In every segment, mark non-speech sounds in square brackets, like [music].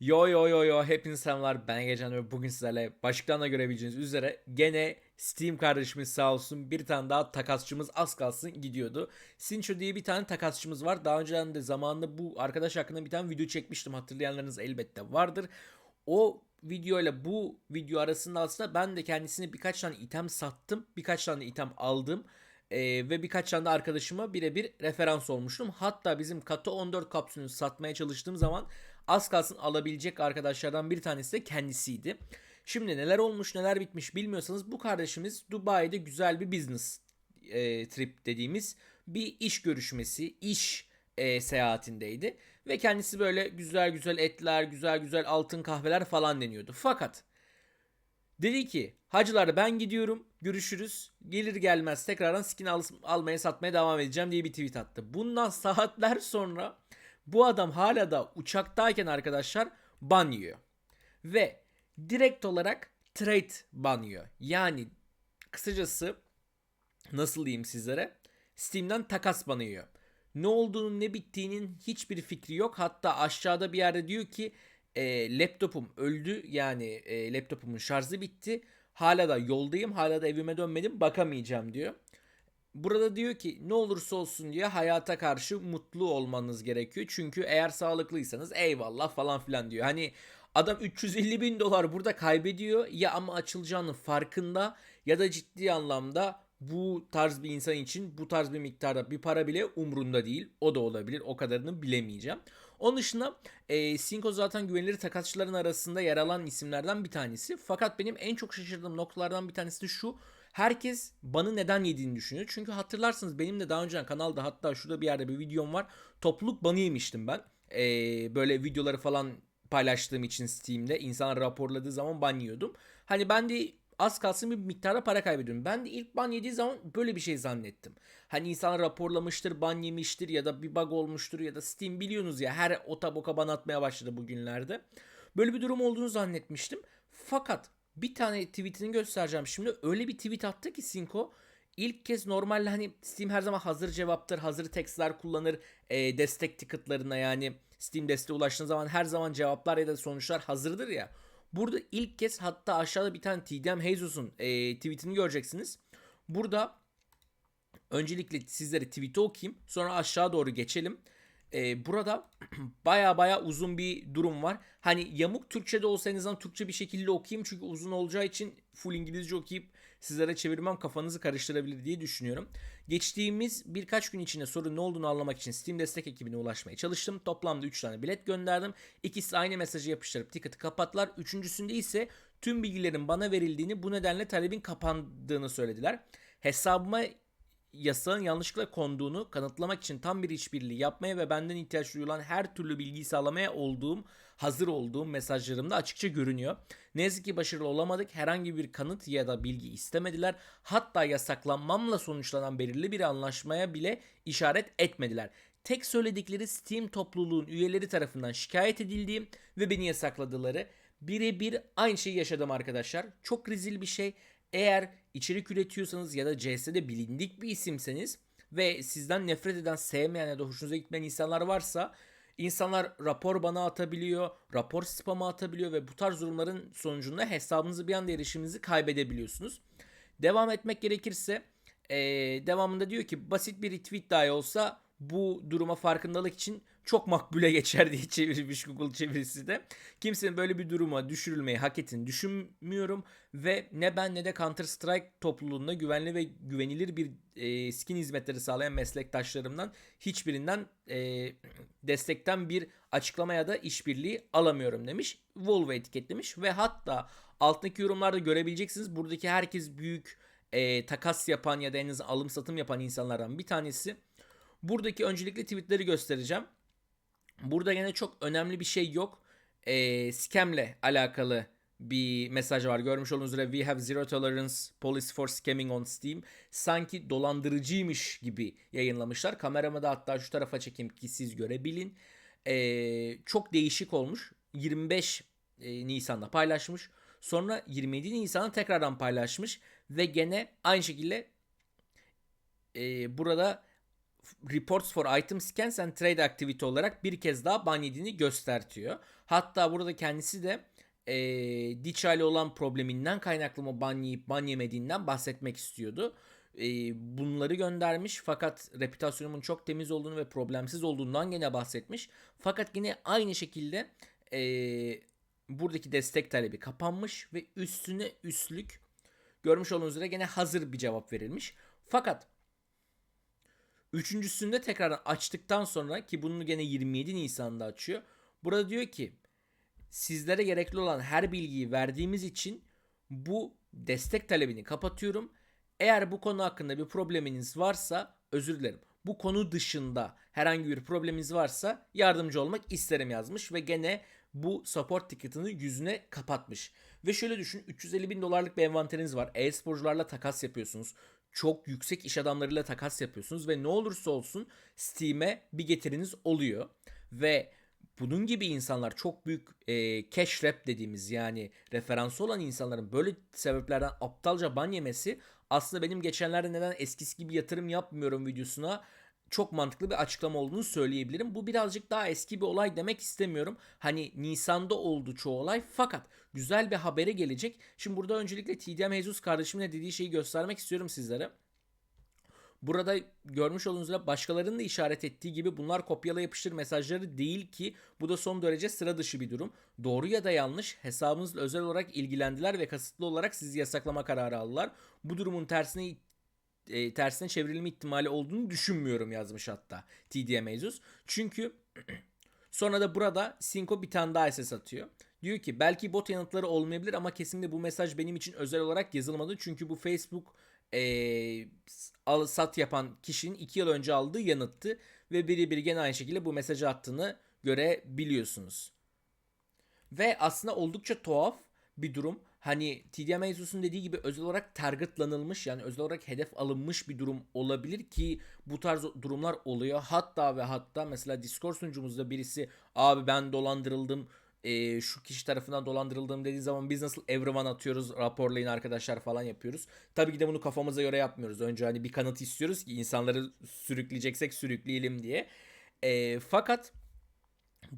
Yo yo yo yo hepinize selamlar ben Egecan ve bugün sizlerle başlıktan da görebileceğiniz üzere gene Steam kardeşimiz sağ olsun bir tane daha takasçımız az kalsın gidiyordu. Sincho diye bir tane takasçımız var. Daha önceden de zamanında bu arkadaş hakkında bir tane video çekmiştim hatırlayanlarınız elbette vardır. O video ile bu video arasında aslında ben de kendisine birkaç tane item sattım. Birkaç tane item aldım. Ee, ve birkaç tane de arkadaşıma birebir referans olmuştum. Hatta bizim Kato 14 kapsülünü satmaya çalıştığım zaman az kalsın alabilecek arkadaşlardan bir tanesi de kendisiydi. Şimdi neler olmuş neler bitmiş bilmiyorsanız bu kardeşimiz Dubai'de güzel bir business e, trip dediğimiz bir iş görüşmesi, iş e, seyahatindeydi. Ve kendisi böyle güzel güzel etler, güzel güzel altın kahveler falan deniyordu. Fakat dedi ki hacılar ben gidiyorum görüşürüz gelir gelmez tekrardan skin al- almaya satmaya devam edeceğim diye bir tweet attı. Bundan [laughs] saatler sonra bu adam hala da uçaktayken arkadaşlar ban yiyor. Ve direkt olarak trade ban yiyor. Yani kısacası nasıl diyeyim sizlere? Steam'den takas banı yiyor. Ne olduğunu ne bittiğinin hiçbir fikri yok. Hatta aşağıda bir yerde diyor ki e, laptopum öldü yani e, laptopumun şarjı bitti. Hala da yoldayım hala da evime dönmedim bakamayacağım diyor. Burada diyor ki ne olursa olsun diye hayata karşı mutlu olmanız gerekiyor. Çünkü eğer sağlıklıysanız eyvallah falan filan diyor. Hani adam 350 bin dolar burada kaybediyor ya ama açılacağının farkında ya da ciddi anlamda bu tarz bir insan için bu tarz bir miktarda bir para bile umrunda değil. O da olabilir o kadarını bilemeyeceğim. Onun dışında e, Cinco zaten güvenilir takasçıların arasında yer alan isimlerden bir tanesi. Fakat benim en çok şaşırdığım noktalardan bir tanesi de şu. Herkes banı neden yediğini düşünüyor. Çünkü hatırlarsınız benim de daha önceden kanalda hatta şurada bir yerde bir videom var. Topluluk banı yemiştim ben. Ee, böyle videoları falan paylaştığım için Steam'de insanlar raporladığı zaman ban yiyordum. Hani ben de az kalsın bir miktarda para kaybediyorum. Ben de ilk ban yediği zaman böyle bir şey zannettim. Hani insanlar raporlamıştır, ban yemiştir ya da bir bug olmuştur ya da Steam biliyorsunuz ya her ota boka ban atmaya başladı bugünlerde. Böyle bir durum olduğunu zannetmiştim. Fakat bir tane tweetini göstereceğim şimdi. Öyle bir tweet attı ki Cinco. İlk kez normalde hani Steam her zaman hazır cevaptır, hazır tekstler kullanır e, destek ticketlarına yani Steam desteğe ulaştığınız zaman her zaman cevaplar ya da sonuçlar hazırdır ya. Burada ilk kez hatta aşağıda bir tane TDM Jesus'un e, tweetini göreceksiniz. Burada öncelikle sizlere tweet'i okuyayım. Sonra aşağı doğru geçelim. Ee, burada [clears throat] baya baya uzun bir durum var. Hani yamuk Türkçe'de olsa en azından Türkçe bir şekilde okuyayım. Çünkü uzun olacağı için full İngilizce okuyup sizlere çevirmem kafanızı karıştırabilir diye düşünüyorum. Geçtiğimiz birkaç gün içinde sorun ne olduğunu anlamak için Steam destek ekibine ulaşmaya çalıştım. Toplamda 3 tane bilet gönderdim. İkisi aynı mesajı yapıştırıp ticket'ı kapattılar. Üçüncüsünde ise tüm bilgilerin bana verildiğini bu nedenle talebin kapandığını söylediler. Hesabıma yasağın yanlışlıkla konduğunu kanıtlamak için tam bir işbirliği yapmaya ve benden ihtiyaç duyulan her türlü bilgiyi sağlamaya olduğum, hazır olduğum mesajlarımda açıkça görünüyor. Ne yazık ki başarılı olamadık. Herhangi bir kanıt ya da bilgi istemediler. Hatta yasaklanmamla sonuçlanan belirli bir anlaşmaya bile işaret etmediler. Tek söyledikleri Steam topluluğun üyeleri tarafından şikayet edildiğim ve beni yasakladıları. Birebir aynı şeyi yaşadım arkadaşlar. Çok rezil bir şey. Eğer içerik üretiyorsanız ya da CS'de bilindik bir isimseniz ve sizden nefret eden, sevmeyen ya da hoşunuza gitmeyen insanlar varsa insanlar rapor bana atabiliyor, rapor spam'a atabiliyor ve bu tarz durumların sonucunda hesabınızı bir anda erişiminizi kaybedebiliyorsunuz. Devam etmek gerekirse ee, devamında diyor ki basit bir retweet dahi olsa bu duruma farkındalık için çok makbule geçer diye çevirmiş Google çevirisi de. Kimsenin böyle bir duruma düşürülmeyi hak ettiğini düşünmüyorum ve ne ben ne de Counter Strike topluluğunda güvenli ve güvenilir bir e, skin hizmetleri sağlayan meslektaşlarımdan hiçbirinden e, destekten bir açıklama ya da işbirliği alamıyorum demiş. Volvo etiketlemiş ve hatta altındaki yorumlarda görebileceksiniz buradaki herkes büyük e, takas yapan ya da en azından alım satım yapan insanlardan bir tanesi. Buradaki öncelikle tweetleri göstereceğim. Burada yine çok önemli bir şey yok. E, scamle alakalı bir mesaj var. Görmüş olduğunuz üzere we have zero tolerance policy for scamming on Steam. Sanki dolandırıcıymış gibi yayınlamışlar. Kameramı da hatta şu tarafa çekeyim ki siz görebilin. E, çok değişik olmuş. 25 e, Nisan'da paylaşmış. Sonra 27 Nisan'da tekrardan paylaşmış. Ve gene aynı şekilde e, burada Reports for Item Scans and Trade Activity olarak bir kez daha ban yediğini göstertiyor. Hatta burada kendisi de e, Dicha olan probleminden kaynaklı mı ban yiyip ban yemediğinden bahsetmek istiyordu. E, bunları göndermiş fakat repütasyonumun çok temiz olduğunu ve problemsiz olduğundan gene bahsetmiş. Fakat yine aynı şekilde e, buradaki destek talebi kapanmış ve üstüne üstlük görmüş olduğunuz üzere gene hazır bir cevap verilmiş. Fakat üçüncüsünde tekrardan açtıktan sonra ki bunu gene 27 Nisan'da açıyor. Burada diyor ki sizlere gerekli olan her bilgiyi verdiğimiz için bu destek talebini kapatıyorum. Eğer bu konu hakkında bir probleminiz varsa özür dilerim. Bu konu dışında herhangi bir probleminiz varsa yardımcı olmak isterim yazmış ve gene bu support ticket'ını yüzüne kapatmış. Ve şöyle düşün 350 bin dolarlık bir envanteriniz var. E-sporcularla takas yapıyorsunuz. Çok yüksek iş adamlarıyla takas yapıyorsunuz ve ne olursa olsun Steam'e bir getiriniz oluyor. Ve bunun gibi insanlar çok büyük e, cash rap dediğimiz yani referansı olan insanların böyle sebeplerden aptalca ban yemesi aslında benim geçenlerde neden eskisi gibi yatırım yapmıyorum videosuna çok mantıklı bir açıklama olduğunu söyleyebilirim. Bu birazcık daha eski bir olay demek istemiyorum. Hani Nisan'da oldu çoğu olay fakat güzel bir habere gelecek. Şimdi burada öncelikle TDM Jesus kardeşimin de dediği şeyi göstermek istiyorum sizlere. Burada görmüş olduğunuz üzere başkalarının da işaret ettiği gibi bunlar kopyala yapıştır mesajları değil ki bu da son derece sıra dışı bir durum. Doğru ya da yanlış hesabınızla özel olarak ilgilendiler ve kasıtlı olarak sizi yasaklama kararı aldılar. Bu durumun tersine e, tersine çevrilme ihtimali olduğunu düşünmüyorum yazmış hatta TDM Asus. Çünkü [clears throat] sonra da burada Cinco bir tane daha SS atıyor. Diyor ki belki bot yanıtları olmayabilir ama kesinlikle bu mesaj benim için özel olarak yazılmadı. Çünkü bu Facebook e, al sat yapan kişinin 2 yıl önce aldığı yanıttı. Ve biri biri gene aynı şekilde bu mesajı attığını görebiliyorsunuz. Ve aslında oldukça tuhaf bir durum. Hani TDM Asus'un dediği gibi özel olarak targetlanılmış yani özel olarak hedef alınmış bir durum olabilir ki bu tarz durumlar oluyor. Hatta ve hatta mesela Discord sunucumuzda birisi abi ben dolandırıldım e, şu kişi tarafından dolandırıldım dediği zaman biz nasıl everyone atıyoruz raporlayın arkadaşlar falan yapıyoruz. Tabii ki de bunu kafamıza göre yapmıyoruz. Önce hani bir kanıt istiyoruz ki insanları sürükleyeceksek sürükleyelim diye. E, fakat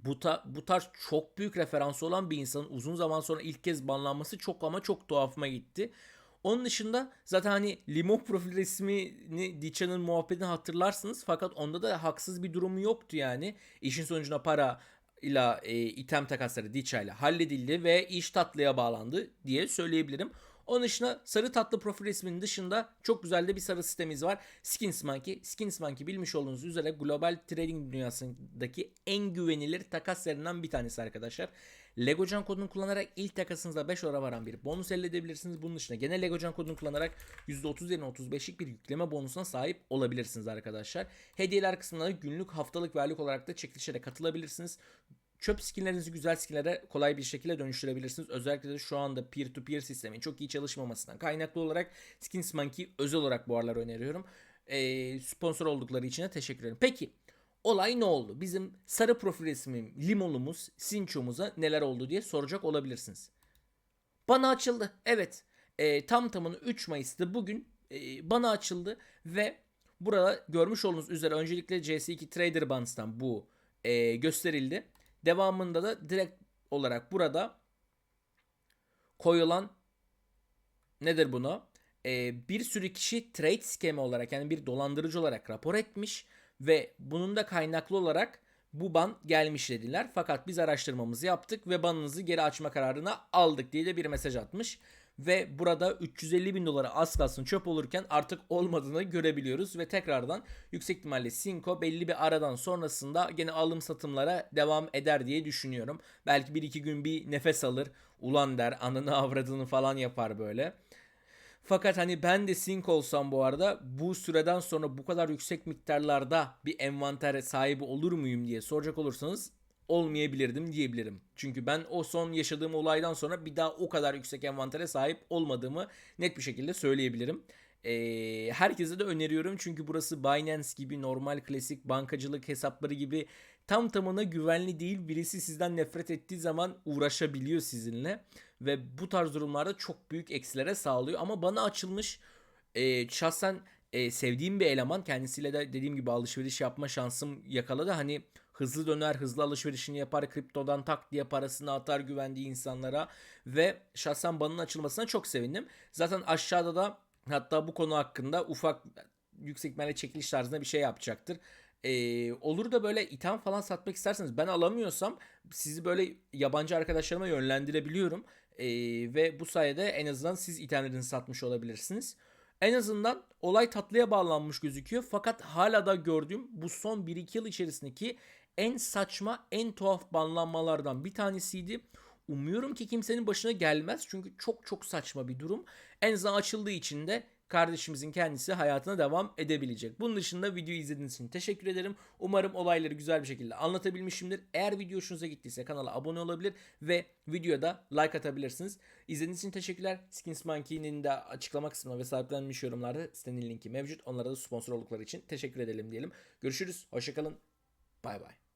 bu, ta, bu tarz çok büyük referansı olan bir insanın uzun zaman sonra ilk kez banlanması çok ama çok tuhafıma gitti. Onun dışında zaten hani Limon profil resmini Dicha'nın muhabbetini hatırlarsınız fakat onda da haksız bir durumu yoktu yani. İşin sonucunda para ile item takasları Dicha ile halledildi ve iş tatlıya bağlandı diye söyleyebilirim. Onun dışında sarı tatlı profil resminin dışında çok güzel de bir sarı sistemimiz var. Skins Monkey. Skins Monkey bilmiş olduğunuz üzere global trading dünyasındaki en güvenilir takas serinden bir tanesi arkadaşlar. Legocan kodunu kullanarak ilk takasınızda 5 dolara varan bir bonus elde edebilirsiniz. Bunun dışında gene Legocan kodunu kullanarak %30 yerine 35'lik bir yükleme bonusuna sahip olabilirsiniz arkadaşlar. Hediyeler kısmında günlük, haftalık ve aylık olarak da çekilişlere katılabilirsiniz. Çöp skinlerinizi güzel skinlere kolay bir şekilde dönüştürebilirsiniz. Özellikle de şu anda peer to peer sistemin çok iyi çalışmamasından kaynaklı olarak Skins Monkey özel olarak bu aralar öneriyorum. Ee, sponsor oldukları için de teşekkür ederim. Peki olay ne oldu? Bizim sarı profil resmim limonumuz, sinçomuza neler oldu diye soracak olabilirsiniz. Bana açıldı. Evet. E, tam tamını 3 Mayıs'ta bugün e, bana açıldı ve burada görmüş olduğunuz üzere öncelikle CS2 Trader Bands'tan bu e, gösterildi. Devamında da direkt olarak burada koyulan nedir bunu? Ee, bir sürü kişi trade skemi olarak yani bir dolandırıcı olarak rapor etmiş ve bunun da kaynaklı olarak bu ban gelmiş dediler. Fakat biz araştırmamızı yaptık ve banınızı geri açma kararına aldık diye de bir mesaj atmış. Ve burada 350 bin dolara az kalsın çöp olurken artık olmadığını görebiliyoruz. Ve tekrardan yüksek ihtimalle Cinco belli bir aradan sonrasında gene alım satımlara devam eder diye düşünüyorum. Belki 1-2 gün bir nefes alır. Ulan der anını avradını falan yapar böyle. Fakat hani ben de Sync olsam bu arada bu süreden sonra bu kadar yüksek miktarlarda bir envanter sahibi olur muyum diye soracak olursanız olmayabilirdim diyebilirim. Çünkü ben o son yaşadığım olaydan sonra bir daha o kadar yüksek envantere sahip olmadığımı net bir şekilde söyleyebilirim. Ee, herkese de öneriyorum çünkü burası Binance gibi normal klasik bankacılık hesapları gibi tam tamına güvenli değil. Birisi sizden nefret ettiği zaman uğraşabiliyor sizinle ve bu tarz durumlarda çok büyük eksilere sağlıyor. Ama bana açılmış e, şahsen e, sevdiğim bir eleman. Kendisiyle de dediğim gibi alışveriş yapma şansım yakaladı. Hani hızlı döner, hızlı alışverişini yapar, kriptodan tak diye parasını atar güvendiği insanlara ve şahsen banın açılmasına çok sevindim. Zaten aşağıda da hatta bu konu hakkında ufak yüksek ihtimalle çekiliş tarzında bir şey yapacaktır. Ee, olur da böyle item falan satmak isterseniz ben alamıyorsam sizi böyle yabancı arkadaşlarıma yönlendirebiliyorum. Ee, ve bu sayede en azından siz itemlerinizi satmış olabilirsiniz. En azından olay tatlıya bağlanmış gözüküyor. Fakat hala da gördüğüm bu son 1-2 yıl içerisindeki en saçma, en tuhaf banlanmalardan bir tanesiydi. Umuyorum ki kimsenin başına gelmez çünkü çok çok saçma bir durum. En azından açıldığı için de kardeşimizin kendisi hayatına devam edebilecek. Bunun dışında videoyu izlediğiniz için teşekkür ederim. Umarım olayları güzel bir şekilde anlatabilmişimdir. Eğer video hoşunuza gittiyse kanala abone olabilir ve videoya da like atabilirsiniz. İzlediğiniz için teşekkürler. Skins Monkey'nin de açıklama kısmına ve sahiplenmiş yorumlarda sitenin linki mevcut. Onlara da sponsor oldukları için teşekkür edelim diyelim. Görüşürüz. Hoşçakalın. Bay bay.